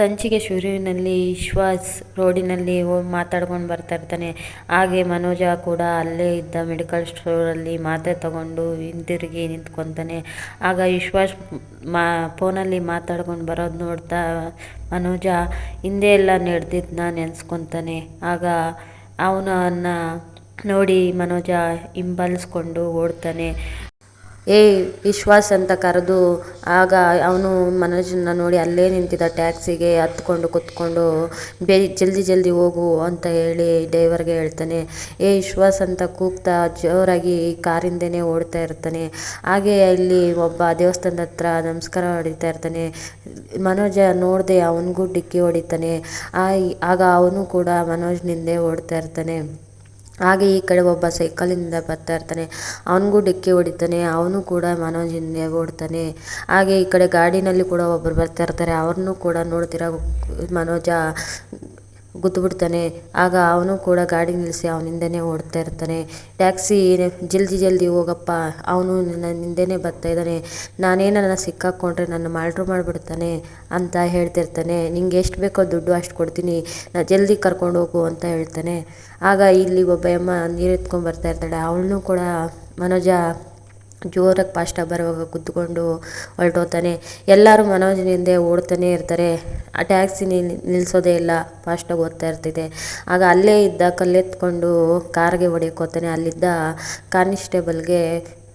ಸಂಚಿಕೆ ಶುರುವಿನಲ್ಲಿ ವಿಶ್ವಾಸ್ ರೋಡಿನಲ್ಲಿ ಮಾತಾಡ್ಕೊಂಡು ಬರ್ತಾ ಇರ್ತಾನೆ. ಹಾಗೆ ಮನೋಜ ಕೂಡ ಅಲ್ಲೇ ಇದ್ದ ಮೆಡಿಕಲ್ ಸ್ಟೋರಲ್ಲಿ ಮಾತ್ರೆ ತಗೊಂಡು ಹಿಂತಿರುಗಿ ನಿಂತ್ಕೊತಾನೆ. ಆಗ ವಿಶ್ವಾಸ್ ಮಾ ಫೋನಲ್ಲಿ ಮಾತಾಡ್ಕೊಂಡು ಬರೋದು ನೋಡ್ತಾ ಮನೋಜ ಹಿಂದೆ ಎಲ್ಲ ನಡೆದಿದ್ದನ್ನ ನೆನೆಸ್ಕೊತಾನೆ. ಆಗ ಅವನನ್ನ ನೋಡಿ ಮನೋಜ ಹಿಂಬಾಲಿಸ್ಕೊಂಡು ಓಡ್ತಾನೆ. ಏಯ್ ವಿಶ್ವಾಸ್ ಅಂತ ಕರೆದು ಆಗ ಅವನು ಮನೋಜನ್ನ ನೋಡಿ ಅಲ್ಲೇ ನಿಂತಿದ್ದ ಟ್ಯಾಕ್ಸಿಗೆ ಹತ್ಕೊಂಡು ಕುತ್ಕೊಂಡು, ಬೇ, ಜಲ್ದಿ ಜಲ್ದಿ ಹೋಗು ಅಂತ ಹೇಳಿ ಡ್ರೈವರ್ಗೆ ಹೇಳ್ತಾನೆ. ಏ, ವಿಶ್ವಾಸ್ ಅಂತ ಕೂಗ್ತಾ ಜೋರಾಗಿ ಕಾರಿಂದನೇ ಓಡ್ತಾ ಇರ್ತಾನೆ. ಹಾಗೆ ಇಲ್ಲಿ ಒಬ್ಬ ದೇವಸ್ಥಾನದ ಹತ್ರ ನಮಸ್ಕಾರ ಹೊಡಿತಾ ಇರ್ತಾನೆ. ಮನೋಜ ನೋಡದೆ ಅವನಿಗೂ ಡಿಕ್ಕಿ ಹೊಡಿತಾನೆ. ಆಗ ಅವನು ಕೂಡ ಮನೋಜ್ನಿಂದೆ ಓಡ್ತಾ ಇರ್ತಾನೆ. ಹಾಗೆ ಈ ಕಡೆ ಒಬ್ಬ ಸೈಕಲಿಂದ ಬರ್ತಾ ಇರ್ತಾನೆ. ಅವನಿಗೂ ಡಿಕ್ಕಿ ಹೊಡಿತಾನೆ, ಅವನು ಕೂಡ ಮನೋಜ್ ಹಿಂದೆ ಓಡ್ತಾನೆ. ಹಾಗೆ ಈ ಕಡೆ ಗಾಡಿನಲ್ಲಿ ಕೂಡ ಒಬ್ಬರು ಬರ್ತಾ ಇರ್ತಾರೆ, ಅವ್ರನ್ನೂ ಕೂಡ ನೋಡ್ತಿರೋ ಮನೋಜ? ಗುದ್ದುಬಿಡ್ತಾನೆ. ಆಗ ಅವನು ಕೂಡ ಗಾಡಿ ನಿಲ್ಲಿಸಿ ಅವನ ಹಿಂದೆನೇ ಓಡ್ತಾ ಇರ್ತಾನೆ. ಟ್ಯಾಕ್ಸಿ ಜಲ್ದಿ ಜಲ್ದಿ ಹೋಗಪ್ಪ. ಅವನು ನನ್ನ ಹಿಂದೆನೇ ಬರ್ತಾ ಇದ್ದಾನೆ. ನಾನೇನನ್ನ ಸಿಕ್ಕಾಕ್ಕೊಂಡ್ರೆ ನನ್ನ ಮಾಲ್ಟ್ರು ಮಾಡಿಬಿಡ್ತಾನೆ ಅಂತ ಹೇಳ್ತಿರ್ತಾನೆ. ನಿಂಗೆ ಎಷ್ಟು ಬೇಕೋ ದುಡ್ಡು ಅಷ್ಟು ಕೊಡ್ತೀನಿ. ನಾ ಜಲ್ದಿ ಕರ್ಕೊಂಡು ಹೋಗು ಅಂತ ಹೇಳ್ತಾನೆ. ಆಗ ಇಲ್ಲಿ ಒಬ್ಬ ಅಮ್ಮ ನೀರು ಎತ್ಕೊಂಡು ಬರ್ತಾ ಇರ್ತಾಳೆ. ಅವಳನ್ನೂ ಕೂಡ ಮನೋಜ ಜೋರಾಗಿ ಪಾಸ್ಟ್ ಬರುವಾಗ ಕುತ್ಕೊಂಡು ಹೊರಟೋಗ್ತಾನೆ. ಎಲ್ಲರೂ ಮನೋಜನ ಹಿಂದೆ ಓಡ್ತಾನೆ ಇರ್ತಾರೆ. ಆ ಟ್ಯಾಕ್ಸಿ ನಿಲ್ ನಿಲ್ಲಿಸೋದೇ ಇಲ್ಲ. ಫಾಸ್ಟಾಗಿ ಓದ್ತಾ ಇರ್ತಿದೆ ಆಗ ಅಲ್ಲೇ ಇದ್ದ ಕಲ್ಲೆತ್ಕೊಂಡು ಕಾರ್ಗೆ ಹೊಡಿಯಕ್ಕೆ ಹೋಗ್ತಾನೆ ಅಲ್ಲಿದ್ದ ಕಾನಿಸ್ಟೇಬಲ್ಗೆ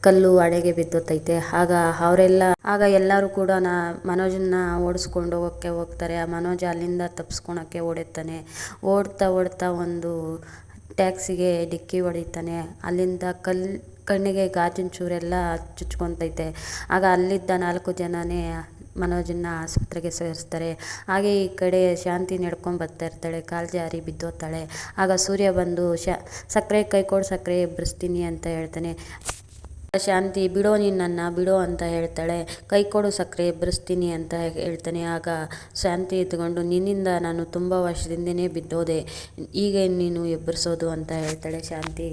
ಕಲ್ಲು ಹಣೆಗೆ ಬಿದ್ದೋತೈತೆ. ಆಗ ಅವರೆಲ್ಲ, ಆಗ ಎಲ್ಲರೂ ಕೂಡ ನಾ, ಮನೋಜನ್ನ ಓಡಿಸ್ಕೊಂಡು ಹೋಗೋಕ್ಕೆ ಹೋಗ್ತಾರೆ. ಆ ಮನೋಜ ಅಲ್ಲಿಂದ ತಪ್ಪಿಸ್ಕೊಳಕ್ಕೆ ಓಡುತ್ತಾನೆ ಓಡ್ತಾ ಓಡ್ತಾ ಒಂದು ಟ್ಯಾಕ್ಸಿಗೆ ಡಿಕ್ಕಿ ಹೊಡಿತಾನೆ. ಅಲ್ಲಿಂದ ಕಲ್ಲು ಕಣ್ಣಿಗೆ ಗಾಜಿನ ಚೂರೆಲ್ಲ ಚುಚ್ಕೊತೈತೆ. ಆಗ ಅಲ್ಲಿದ್ದ ನಾಲ್ಕು ಜನನೇ ಮನೋಜನ್ನ ಆಸ್ಪತ್ರೆಗೆ ಸೇರಿಸ್ತಾರೆ. ಹಾಗೆ ಈ ಕಡೆ ಶಾಂತಿ ನಡ್ಕೊಂಡು ಬರ್ತಾ ಇರ್ತಾಳೆ, ಕಾಲು ಜಾರಿ ಬಿದ್ದೋಗ್ತಾಳೆ. ಆಗ ಸೂರ್ಯ ಬಂದು, ಶಾ ಸಕ್ಕರೆ ಕೈ ಕೊಡು ಸಕ್ಕರೆ ಎಬ್ಬರಿಸ್ತೀನಿ ಅಂತ ಹೇಳ್ತಾನೆ. ಶಾಂತಿ, ಬಿಡೋ ನಿನ್ನನ್ನು ಬಿಡೋ ಅಂತ ಹೇಳ್ತಾಳೆ. ಕೈ ಕೊಡು ಸಕ್ಕರೆ ಎಬ್ಬರಿಸ್ತೀನಿ ಅಂತ ಹೇಳ್ತಾನೆ. ಆಗ ಶಾಂತಿ ಎತ್ಕೊಂಡು, ನಿನ್ನಿಂದ ನಾನು ತುಂಬ ವರ್ಷದಿಂದನೇ ಬಿದ್ದೋದೆ. ಈಗ ನೀನು ಎಬ್ಬರಿಸೋದು ಅಂತ ಹೇಳ್ತಾಳೆ ಶಾಂತಿ.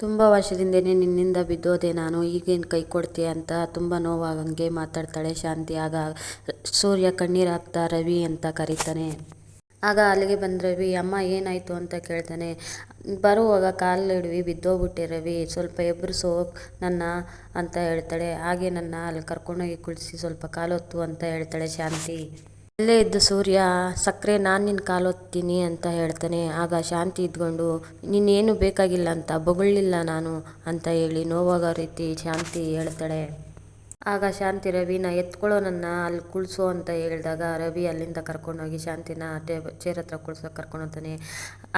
ತುಂಬ ವರ್ಷದಿಂದನೇ ನಿನ್ನಿಂದ ಬಿದ್ದೋದೆ ನಾನು, ಈಗೇನು ಕೈ ಕೊಡ್ತೀಯ ಅಂತ ತುಂಬ ನೋವಾಗಂಗೆ ಮಾತಾಡ್ತಾಳೆ ಶಾಂತಿ. ಆಗ ಸೂರ್ಯ ಕಣ್ಣೀರಾಗ್ತಾ ರವಿ ಅಂತ ಕರೀತಾನೆ. ಆಗ ಅಲ್ಲಿಗೆ ಬಂದ ರವಿ, ಅಮ್ಮ, ಏನಾಯಿತು? ಅಂತ ಕೇಳ್ತಾನೆ. ಬರುವಾಗ ಕಾಲು ಹಿಡ್ವಿ, ಬಿದ್ದೋಗ್ಬಿಟ್ಟೆ ರವಿ. ಸ್ವಲ್ಪ ಎಬ್ಬರಿಸೋ ನನ್ನ ಅಂತ ಹೇಳ್ತಾಳೆ. ಹಾಗೆ ನನ್ನ ಅಲ್ಲಿ ಕರ್ಕೊಂಡೋಗಿ ಕುಳಿಸಿ ಸ್ವಲ್ಪ ಕಾಲೊತ್ತು ಅಂತ ಹೇಳ್ತಾಳೆ ಶಾಂತಿ. ಅಲ್ಲೇ ಇದ್ದ ಸೂರ್ಯ ಸಕ್ಕರೆ ನಾನು ನಿನ್ನ ಕಾಲೊತ್ತೀನಿ ಅಂತ ಹೇಳ್ತಾನೆ. ಆಗ ಶಾಂತಿ ಇದ್ಕೊಂಡು, ನಿನ್ನೇನು ಬೇಕಾಗಿಲ್ಲ ಅಂತ ಬೊಗಳಿಲ್ಲ ನಾನು ಅಂತ ಹೇಳಿ ನೋವಾಗೋ ರೀತಿ ಶಾಂತಿ ಹೇಳ್ತಾಳೆ. ಆಗ ಶಾಂತಿ ರವಿನ ಎತ್ಕೊಳ್ಳೋ ನನ್ನ, ಅಲ್ಲಿ ಕುಳಿಸು ಅಂತ ಹೇಳಿದಾಗ ರವಿ ಅಲ್ಲಿಂದ ಕರ್ಕೊಂಡೋಗಿ ಶಾಂತಿನ ಟೇಬ್ ಚೇರ್ ಹತ್ರ ಕುಳ್ಸೋಕೆ ಕರ್ಕೊಂಡು ಹೋಗ್ತಾನೆ.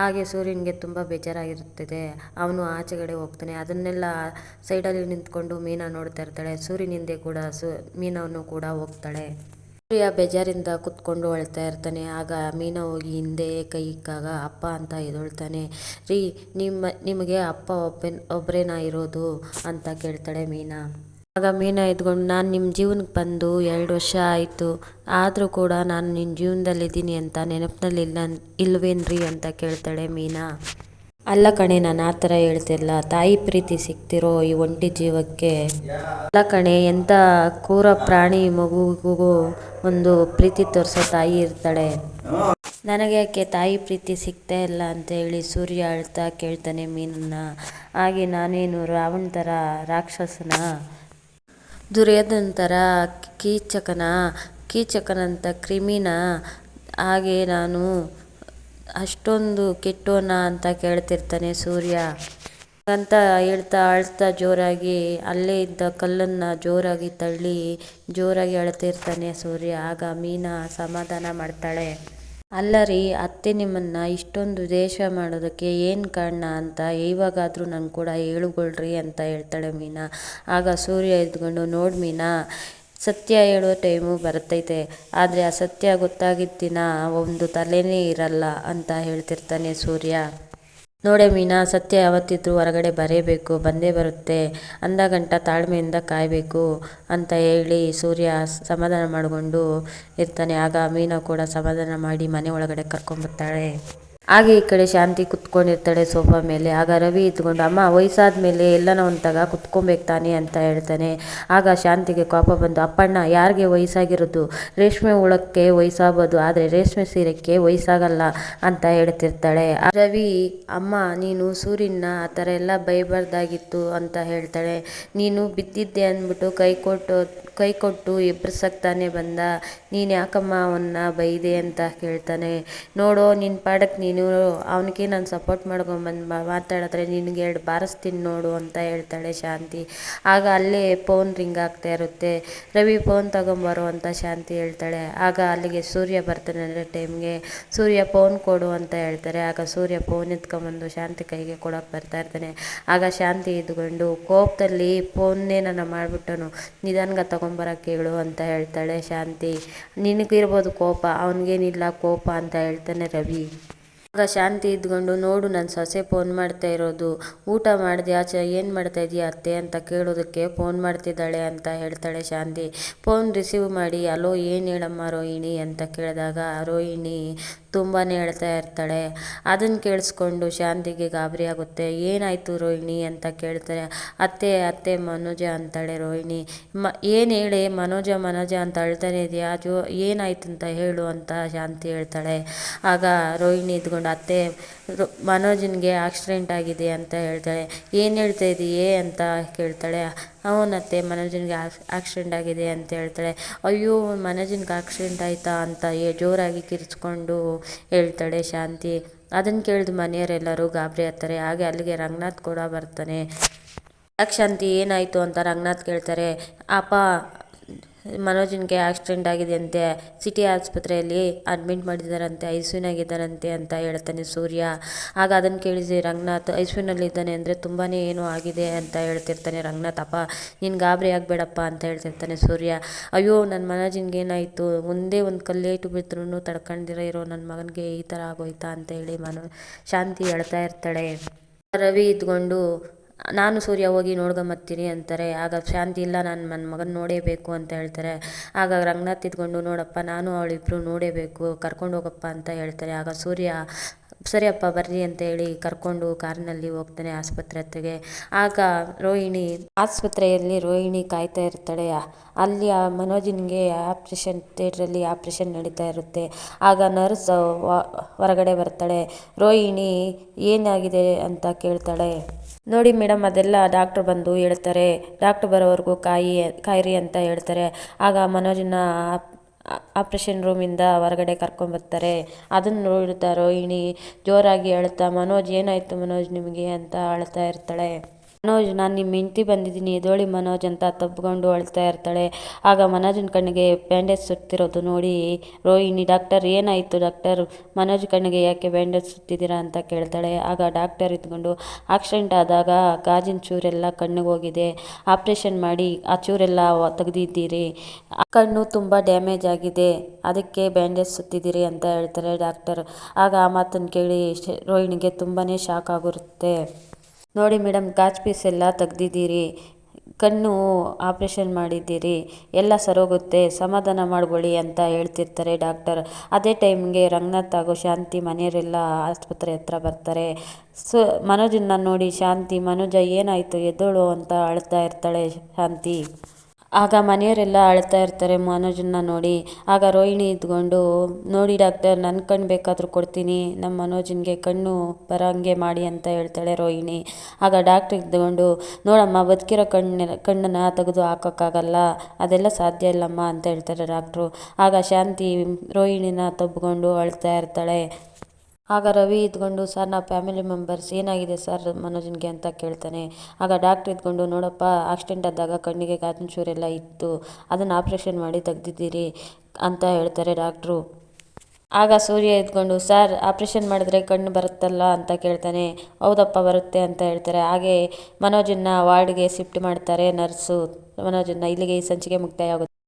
ಹಾಗೆ ಸೂರ್ಯನಿಗೆ ತುಂಬ ಬೇಜಾರಾಗಿರುತ್ತದೆ. ಅವನು ಆಚೆಗಡೆ ಹೋಗ್ತಾನೆ. ಅದನ್ನೆಲ್ಲ ಸೈಡಲ್ಲಿ ನಿಂತ್ಕೊಂಡು ಮೀನಾ ನೋಡ್ತಾ ಇರ್ತಾಳೆ. ಸೂರ್ಯನಿಂದೆ ಕೂಡ ಸು ಮೀನವನ್ನು ಕೂಡ ಹೋಗ್ತಾಳೆ. ಸೂರ್ಯ ಬೇಜಾರಿಂದ ಕುತ್ಕೊಂಡು ಅಳ್ತಾ ಇರ್ತಾನೆ. ಆಗ ಮೀನ ಹೋಗಿ ಹಿಂದೆ ಕೈ ಇಕ್ಕಾಗ, ಅಪ್ಪ ಅಂತ ಎದೊಳ್ತಾನೆ. ರೀ, ನಿಮ್ಮ, ನಿಮಗೆ ಅಪ್ಪ ಒಬ್ಬ ಒಬ್ಬರೇನಾ ಇರೋದು? ಅಂತ ಕೇಳ್ತಾಳೆ ಮೀನಾ. ಆಗ ಮೀನ ಎದ್ಕೊಂಡು, ನಾನು ನಿಮ್ಮ ಜೀವನಕ್ಕೆ ಬಂದು ಎರಡು ವರ್ಷ ಆಯಿತು. ಆದರೂ ಕೂಡ ನಾನು ನಿನ್ನ ಜೀವನದಲ್ಲಿದ್ದೀನಿ ಅಂತ ನೆನಪಿನಲ್ಲಿ ಇಲ್ಲ ಇಲ್ವೇನ್ರಿ? ಅಂತ ಕೇಳ್ತಾಳೆ ಮೀನಾ. ಅಲ್ಲ ಕಣೆ, ನಾನು ಆ ಥರ ಹೇಳ್ತಿಲ್ಲ. ತಾಯಿ ಪ್ರೀತಿ ಸಿಕ್ತಿರೋ ಈ ಒಂಟಿ ಜೀವಕ್ಕೆ. ಅಲ್ಲ ಕಣೆ ಎಂಥ ಕೂರ ಪ್ರಾಣಿ ಮಗುವಿಗೂ ಒಂದು ಪ್ರೀತಿ ತೋರಿಸೋ ತಾಯಿ ಇರ್ತಾಳೆ. ನನಗೆ ಯಾಕೆ ತಾಯಿ ಪ್ರೀತಿ ಸಿಗ್ತಾ ಇಲ್ಲ ಅಂತೇಳಿ ಸೂರ್ಯ ಅಳ್ತಾ ಕೇಳ್ತಾನೆ ಮೀನನ್ನ. ಹಾಗೆ ನಾನೇನು ರಾವಣ ಥರ ರಾಕ್ಷಸನ? ದುರ್ಯೋಧನ ಥರ ಕೀಚಕನ? ಕೀಚಕನಂಥ ಕ್ರಿಮಿನ? ಹಾಗೆ ನಾನು ಅಷ್ಟೊಂದು ಕೆಟ್ಟೋನ ಅಂತ ಕೇಳ್ತಿರ್ತಾನೆ ಸೂರ್ಯ. ಅಂತ ಹೇಳ್ತಾ ಅಳ್ತಾ ಜೋರಾಗಿ ಅಲ್ಲೇ ಇದ್ದ ಕಲ್ಲನ್ನು ಜೋರಾಗಿ ತಳ್ಳಿ ಜೋರಾಗಿ ಅಳ್ತಿರ್ತಾನೆ ಸೂರ್ಯ. ಆಗ ಮೀನಾ ಸಮಾಧಾನ ಮಾಡ್ತಾಳೆ. ಅಲ್ಲ ರೀ, ಅತ್ತೆ ನಿಮ್ಮನ್ನು ಇಷ್ಟೊಂದು ದೇಶ ಮಾಡೋದಕ್ಕೆ ಏನು ಕಾರಣ ಅಂತ ಇವಾಗಾದರೂ ನಂಗೆ ಕೂಡ ಹೇಳುಗೊಳ್ರಿ ಅಂತ ಹೇಳ್ತಾಳೆ ಮೀನಾ. ಆಗ ಸೂರ್ಯ ಇದ್ಕೊಂಡು ನೋಡಿ ಮೀನಾ ಸತ್ಯ ಹೇಳೋ ಟೈಮು ಬರ್ತೈತೆ. ಆದರೆ ಆ ಸತ್ಯ ಗೊತ್ತಾಗಿದ್ದ ದಿನ ಒಂದು ತಲೆನೇ ಇರಲ್ಲ ಅಂತ ಹೇಳ್ತಿರ್ತಾನೆ ಸೂರ್ಯ. ನೋಡೆ ಮೀನಾ, ಸತ್ಯ ಯಾವತ್ತಿದ್ರೂ ಹೊರಗಡೆ ಬರೆಯಬೇಕು ಬಂದೇ ಬರುತ್ತೆ. ಅಂದ ಗಂಟ ತಾಳ್ಮೆಯಿಂದ ಕಾಯಬೇಕು ಅಂತ ಹೇಳಿ ಸೂರ್ಯ ಸಮಾಧಾನ ಮಾಡಿಕೊಂಡು ಇರ್ತಾನೆ. ಆಗ ಮೀನಾ ಕೂಡ ಸಮಾಧಾನ ಮಾಡಿ ಮನೆ ಒಳಗಡೆ ಕರ್ಕೊಂಬರ್ತಾಳೆ ಹಾಗೆ ಈ ಕಡೆ ಶಾಂತಿ ಕುತ್ಕೊಂಡಿರ್ತಾಳೆ ಸೋಫಾ ಮೇಲೆ. ಆಗ ರವಿ ಇದ್ಕೊಂಡು ಅಮ್ಮ, ವಯಸ್ಸಾದ ಮೇಲೆ ಎಲ್ಲನ ಒಂದಾಗ ಕುತ್ಕೊಬೇಕು ತಾನೇ ಅಂತ ಹೇಳ್ತಾನೆ. ಆಗ ಶಾಂತಿಗೆ ಕೋಪ ಬಂದು, ಅಪ್ಪಣ್ಣ, ಯಾರಿಗೆ ವಯಸ್ಸಾಗಿರೋದು? ರೇಷ್ಮೆ ಹುಳಕ್ಕೆ ವಯಸ್ಸಾಗೋದು. ಆದರೆ ರೇಷ್ಮೆ ಸೀರೆಕ್ಕೆ ವಯಸ್ಸಾಗಲ್ಲ ಅಂತ ಹೇಳ್ತಿರ್ತಾಳೆ. ರವಿ, ಅಮ್ಮ, ನೀನು ಸೂರ್ಯನ ಆ ಥರ ಎಲ್ಲ ಬೈಬಾರ್ದಾಗಿತ್ತು ಅಂತ ಹೇಳ್ತಾಳೆ. ನೀನು ಬಿದ್ದಿದ್ದೆ ಅಂದ್ಬಿಟ್ಟು ಕೈ ಕೊಟ್ಟು ಕೈ ಕೊಟ್ಟು ಎಬ್ಬಿಸಕ್ಕೆ ತಾನೇ ಬಂದ. ನೀನು ಯಾಕಮ್ಮ ಅವನ್ನ ಬೈದೆ? ಅಂತ ಕೇಳ್ತಾನೆ. ನೋಡೋ ನಿನ್ನ ಪಾಡಕ್ಕೆ ನೀನು ಅವನಿಗೆ ನಾನು ಸಪೋರ್ಟ್ ಮಾಡ್ಕೊಂಬಂದು ಮಾತಾಡಿದ್ರೆ ನಿನಗೆ ಎರಡು ಬಾರಿಸ್ತೀನಿ ನೋಡು ಅಂತ ಹೇಳ್ತಾಳೆ ಶಾಂತಿ. ಆಗ ಅಲ್ಲೇ ಫೋನ್ ರಿಂಗ್ ಆಗ್ತಾ ಇರುತ್ತೆ. ರವಿ ಫೋನ್ ತಗೊಂಬರೋ ಅಂತ ಶಾಂತಿ ಹೇಳ್ತಾಳೆ. ಆಗ ಅಲ್ಲಿಗೆ ಸೂರ್ಯ ಬರ್ತಾನೆ ಅಂದರೆ ಟೈಮ್ಗೆ ಸೂರ್ಯ ಫೋನ್ ಕೊಡು ಅಂತ ಹೇಳ್ತಾರೆ. ಆಗ ಸೂರ್ಯ ಫೋನ್ ಎತ್ಕೊಂಬಂದು ಶಾಂತಿ ಕೈಗೆ ಕೊಡೋಕೆ ಬರ್ತಾ ಇರ್ತಾನೆ. ಆಗ ಶಾಂತಿ ಇದ್ಕೊಂಡು ಕೋಪದಲ್ಲಿ ಫೋನ್ನೇ ನನ್ನ ಮಾಡಿಬಿಟ್ಟನು. ನಿಧಾನಗ ತಗೊಂಬರಕ್ಕೆ ಹೇಳು ಅಂತ ಹೇಳ್ತಾಳೆ ಶಾಂತಿ. ನಿನಗಿರ್ಬೋದು ಕೋಪ. ಅವನಿಗೇನಿಲ್ಲ ಕೋಪ ಅಂತ ಹೇಳ್ತಾನೆ ರವಿ. ಆಗ ಶಾಂತಿ ಇದ್ಕೊಂಡು ನೋಡು ನನ್ನ ಸೊಸೆ ಫೋನ್ ಮಾಡ್ತಾ ಇರೋದು. ಊಟ ಮಾಡಿದೆ, ಆಚೆ ಏನು ಮಾಡ್ತಾ ಇದೀಯ ಅತ್ತೆ ಅಂತ ಕೇಳೋದಕ್ಕೆ ಫೋನ್ ಮಾಡ್ತಿದ್ದಾಳೆ ಅಂತ ಹೇಳ್ತಾಳೆ ಶಾಂತಿ. ಫೋನ್ ರಿಸೀವ್ ಮಾಡಿ, ಅಲೋ, ಏನು ಹೇಳಮ್ಮ ರೋಹಿಣಿ? ಅಂತ ಕೇಳಿದಾಗ ರೋಹಿಣಿ ತುಂಬಾ ಹೇಳ್ತಾ ಇರ್ತಾಳೆ. ಅದನ್ನು ಕೇಳಿಸ್ಕೊಂಡು ಶಾಂತಿಗೆ ಗಾಬರಿ ಆಗುತ್ತೆ. ಏನಾಯಿತು ರೋಹಿಣಿ? ಅಂತ ಕೇಳ್ತಾರೆ. ಅತ್ತೆ ಅತ್ತೆ ಮನೋಜ ಅಂತಾಳೆ ರೋಹಿಣಿ. ಮ, ಏನು ಹೇಳಿ? ಮನೋಜ ಮನೋಜ ಅಂತ ಅಳ್ತಾನೆ ಇದೆಯಾ? ಜೋ, ಏನಾಯ್ತು ಅಂತ ಹೇಳು ಅಂತ ಶಾಂತಿ ಹೇಳ್ತಾಳೆ. ಆಗ ರೋಹಿಣಿ ಇದ್ಕೊಂಡು ಅತ್ತೆ ಮನೋಜನಿಗೆ ಆಕ್ಸಿಡೆಂಟ್ ಆಗಿದೆ ಅಂತ ಹೇಳ್ತಾಳೆ. ಏನು ಹೇಳ್ತಾ ಇದೀಯೇ? ಅಂತ ಕೇಳ್ತಾಳೆ. ಅವನತ್ತೆ ಮನೋಜನಿಗೆ ಆಕ್ಸಿಡೆಂಟ್ ಆಗಿದೆ ಅಂತ ಹೇಳ್ತಾಳೆ. ಅಯ್ಯೋ, ಮನೋಜನ್ಗೆ ಆಕ್ಸಿಡೆಂಟ್ ಆಯಿತಾ? ಅಂತ ಏ ಜೋರಾಗಿ ಕಿರಿಸ್ಕೊಂಡು ಹೇಳ್ತಾಳೆ ಶಾಂತಿ. ಅದನ್ನು ಕೇಳಿದ ಮನೆಯವರೆಲ್ಲರೂ ಗಾಬರಿ ಆಗ್ತಾರೆ. ಹಾಗೆ ಅಲ್ಲಿಗೆ ರಂಗನಾಥ್ ಕೂಡ ಬರ್ತಾನೆ. ಯಾಕೆ ಶಾಂತಿ, ಏನಾಯಿತು ಅಂತ ರಂಗನಾಥ್ ಕೇಳ್ತಾರೆ. ಅಪ್ಪ ಮನೋಜನ್ಗೆ ಆಕ್ಸಿಡೆಂಟ್ ಆಗಿದೆ ಅಂತೆ ಸಿಟಿ ಆಸ್ಪತ್ರೆಯಲ್ಲಿ ಅಡ್ಮಿಟ್ ಮಾಡಿದ್ದಾರಂತೆ ಐ ಸಿ ಅಂತ ಹೇಳ್ತಾನೆ ಸೂರ್ಯ. ಆಗ ಅದನ್ನು ಕೇಳಿಸಿ, ರಂಗನಾಥ್ ಐ ಸಿ ಯುನಲ್ಲಿದ್ದಾನೆ ಅಂದರೆ ತುಂಬಾ ಏನೋ ಆಗಿದೆ ಅಂತ ಹೇಳ್ತಿರ್ತಾನೆ ರಂಗನಾಥ್. ಅಪ್ಪ, ನೀನು ಗಾಬರಿ ಆಗಬೇಡಪ್ಪ ಅಂತ ಹೇಳ್ತಿರ್ತಾನೆ ಸೂರ್ಯ. ಅಯ್ಯೋ ನನ್ನ ಮನೋಜನ್ಗೆ ಏನಾಯಿತು? ಒಂದೇ ಒಂದು ಕಲ್ಲೇಟು ಬಿದ್ರೂ ತಡ್ಕೊಂಡಿರೋ ಇರೋ ನನ್ನ ಮಗನಿಗೆ ಈ ಥರ ಆಗೋಯ್ತಾ? ಅಂತ ಹೇಳಿ ಮನೋ ಶಾಂತಿ ಹೇಳ್ತಾ ಇರ್ತಾಳೆ. ರವಿ ಇದ್ಕೊಂಡು ನಾನು ಸೂರ್ಯ ಹೋಗಿ ನೋಡ್ಕೊಂಬರ್ತೀನಿ ಅಂತಾರೆ. ಆಗ ಶಾಂತಿ ಇಲ್ಲ, ನಾನು ನನ್ನ ಮಗನ ನೋಡೇಬೇಕು ಅಂತ ಹೇಳ್ತಾರೆ. ಆಗ ರಂಗನಾಥ್ ಇದ್ಕೊಂಡು, ನೋಡಪ್ಪ, ನಾನು ಅವಳಿಬ್ರು ನೋಡೇಬೇಕು, ಕರ್ಕೊಂಡು ಹೋಗಪ್ಪ ಅಂತ ಹೇಳ್ತಾರೆ. ಆಗ ಸೂರ್ಯ, ಸರಿಯಪ್ಪ, ಬರ್ರಿ ಅಂತ ಹೇಳಿ ಕರ್ಕೊಂಡು ಕಾರ್ನಲ್ಲಿ ಹೋಗ್ತಾನೆ ಆಸ್ಪತ್ರೆ ಹತ್ತಿಗೆ. ಆಗ ರೋಹಿಣಿ, ಆಸ್ಪತ್ರೆಯಲ್ಲಿ ರೋಹಿಣಿ ಕಾಯ್ತಾ ಇರ್ತಾಳೆ. ಅಲ್ಲಿ ಆ ಮನೋಜನ್ಗೆ ಆಪ್ರೇಷನ್ ಥಿಯೇಟ್ರಲ್ಲಿ ಆಪ್ರೇಷನ್ ನಡೀತಾ ಇರುತ್ತೆ. ಆಗ ನರ್ಸ್ ಹೊರಗಡೆ ಬರ್ತಾಳೆ. ರೋಹಿಣಿ, ಏನಾಗಿದೆ ಅಂತ ಕೇಳ್ತಾಳೆ. ನೋಡಿ ಮೇಡಮ್, ಅದೆಲ್ಲ ಡಾಕ್ಟ್ರ್ ಬಂದು ಹೇಳ್ತಾರೆ. ಡಾಕ್ಟ್ರ್ ಬರೋವರೆಗೂ ಕಾಯಿ, ಕಾಯಿರಿ ಅಂತ ಹೇಳ್ತಾರೆ. ಆಗ ಮನೋಜನ ಆಪ್ರೇಷನ್ ರೂಮಿಂದ ಹೊರಗಡೆ ಕರ್ಕೊಂಬರ್ತಾರೆ ಅದನ್ನು ನೋಡ್ತಾ ಇಣಿ ಜೋರಾಗಿ ಅಳ್ತಾ, ಮನೋಜ್ ಏನಾಯಿತು ಮನೋಜ್ ನಿಮಗೆ ಅಂತ ಅಳ್ತಾ ಇರ್ತಾಳೆ. ಮನೋಜ್, ನಾನು ನಿಮ್ಮ ಹೆಂಡ್ತಿ ಬಂದಿದ್ದೀನಿ, ಎದೋಳಿ ಮನೋಜ್ ಅಂತ ತಬ್ಕೊಂಡು ಅಳ್ತಾ ಇರ್ತಾಳೆ. ಆಗ ಮನೋಜನ ಕಣ್ಣಿಗೆ ಬ್ಯಾಂಡೇಜ್ ಸುತ್ತಿರೋದು ನೋಡಿ, ರೋಹಿಣಿ ಡಾಕ್ಟರ್ ಏನಾಯಿತು ಡಾಕ್ಟರ್ ಮನೋಜ್ ಕಣ್ಣಿಗೆ ಯಾಕೆ ಬ್ಯಾಂಡೇಜ್ ಸುತ್ತಿದ್ದೀರಾ ಅಂತ ಕೇಳ್ತಾಳೆ. ಆಗ ಡಾಕ್ಟರ್ ಇದ್ಕೊಂಡು ಆಕ್ಸಿಡೆಂಟ್ ಆದಾಗ ಗಾಜಿನ ಚೂರೆಲ್ಲ ಕಣ್ಣಿಗೆ ಹೋಗಿದೆ. ಆಪ್ರೇಷನ್ ಮಾಡಿ ಆ ಚೂರೆಲ್ಲ ತೆಗೆದಿದ್ದೀರಿ. ಕಣ್ಣು ತುಂಬ ಡ್ಯಾಮೇಜ್ ಆಗಿದೆ. ಅದಕ್ಕೆ ಬ್ಯಾಂಡೇಜ್ ಸುತ್ತಿದ್ದೀರಿ ಅಂತ ಹೇಳ್ತಾರೆ ಡಾಕ್ಟರ್ ಆಗ ಆ ಮಾತನ್ನು ಕೇಳಿ ರೋಹಿಣಿಗೆ ತುಂಬಾ ಶಾಕ್ ಆಗಿರುತ್ತೆ. ನೋಡಿ ಮೇಡಮ್, ಗಾಜ್ ಪೀಸ್ ಎಲ್ಲ ತೆಗ್ದಿದ್ದೀರಿ, ಕಣ್ಣು ಆಪ್ರೇಷನ್ ಮಾಡಿದ್ದೀರಿ, ಎಲ್ಲ ಸರೋಗುತ್ತೆ, ಸಮಾಧಾನ ಮಾಡ್ಕೊಳ್ಳಿ ಅಂತ ಹೇಳ್ತಿರ್ತಾರೆ ಡಾಕ್ಟರ್. ಅದೇ ಟೈಮ್ಗೆ ರಂಗನಾಥ್ ಹಾಗೂ ಶಾಂತಿ ಮನೆಯವರೆಲ್ಲ ಆಸ್ಪತ್ರೆ ಹತ್ರ ಬರ್ತಾರೆ. ಸೊ, ಮನೋಜನ್ನ ನೋಡಿ, ಶಾಂತಿ, ಮನೋಜ, ಏನಾಯಿತು? ಎದ್ದೋಳು ಅಂತ ಅಳ್ತಾ ಇರ್ತಾಳೆ ಶಾಂತಿ. ಆಗ ಮನೆಯವರೆಲ್ಲ ಅಳ್ತಾ ಇರ್ತಾರೆ ಮನೋಜನ್ನ ನೋಡಿ. ಆಗ ರೋಹಿಣಿ ಇದ್ಕೊಂಡು, ನೋಡಿ ಡಾಕ್ಟರ್ ನನ್ನ ಕಣ್ಣು ಬೇಕಾದರೂ ಕೊಡ್ತೀನಿ. ನಮ್ಮ ಮನೋಜನ್ಗೆ ಕಣ್ಣು ಬರೋಂಗೆ ಮಾಡಿ ಅಂತ ಹೇಳ್ತಾಳೆ ರೋಹಿಣಿ. ಆಗ ಡಾಕ್ಟ್ರ್ ಇದ್ಕೊಂಡು, ನೋಡಮ್ಮ, ಬದುಕಿರೋ ಕಣ್ಣಿನ ಕಣ್ಣನ್ನು ತೆಗೆದು ಹಾಕೋಕ್ಕಾಗಲ್ಲ. ಅದೆಲ್ಲ ಸಾಧ್ಯ ಇಲ್ಲಮ್ಮ ಅಂತ ಹೇಳ್ತಾರೆ ಡಾಕ್ಟ್ರು. ಆಗ ಶಾಂತಿ ರೋಹಿಣಿನ ತಬ್ಕೊಂಡು ಅಳ್ತಾ ಇರ್ತಾಳೆ. ಆಗ ರವಿ ಇದ್ಕೊಂಡು, ಸರ್, ನಾವು ಫ್ಯಾಮಿಲಿ ಮೆಂಬರ್ಸ್, ಏನಾಗಿದೆ ಸರ್ ಮನೋಜನ್ಗೆ ಅಂತ ಕೇಳ್ತಾನೆ. ಆಗ ಡಾಕ್ಟ್ರ್ ಇದ್ಕೊಂಡು, ನೋಡಪ್ಪ, ಆಕ್ಸಿಡೆಂಟ್ ಆದಾಗ ಕಣ್ಣಿಗೆ ಗಾಜಿನ ಇತ್ತು. ಅದನ್ನು ಆಪ್ರೇಷನ್ ಮಾಡಿ ತೆಗ್ದಿದ್ದೀರಿ ಅಂತ ಹೇಳ್ತಾರೆ ಡಾಕ್ಟ್ರು. ಆಗ ಸೂರ್ಯ ಇದ್ಕೊಂಡು, ಸರ್, ಆಪ್ರೇಷನ್ ಮಾಡಿದ್ರೆ ಕಣ್ಣು ಬರುತ್ತಲ್ಲ ಅಂತ ಕೇಳ್ತಾನೆ. ಹೌದಪ್ಪ, ಬರುತ್ತೆ ಅಂತ ಹೇಳ್ತಾರೆ. ಹಾಗೆ ಮನೋಜನ್ನ ವಾರ್ಡ್ಗೆ ಶಿಫ್ಟ್ ಮಾಡ್ತಾರೆ ನರ್ಸು. ಮನೋಜನ್ನ ಇಲ್ಲಿಗೆ ಈ ಸಂಚಿಕೆ ಮುಕ್ತಾಯ ಆಗುತ್ತೆ.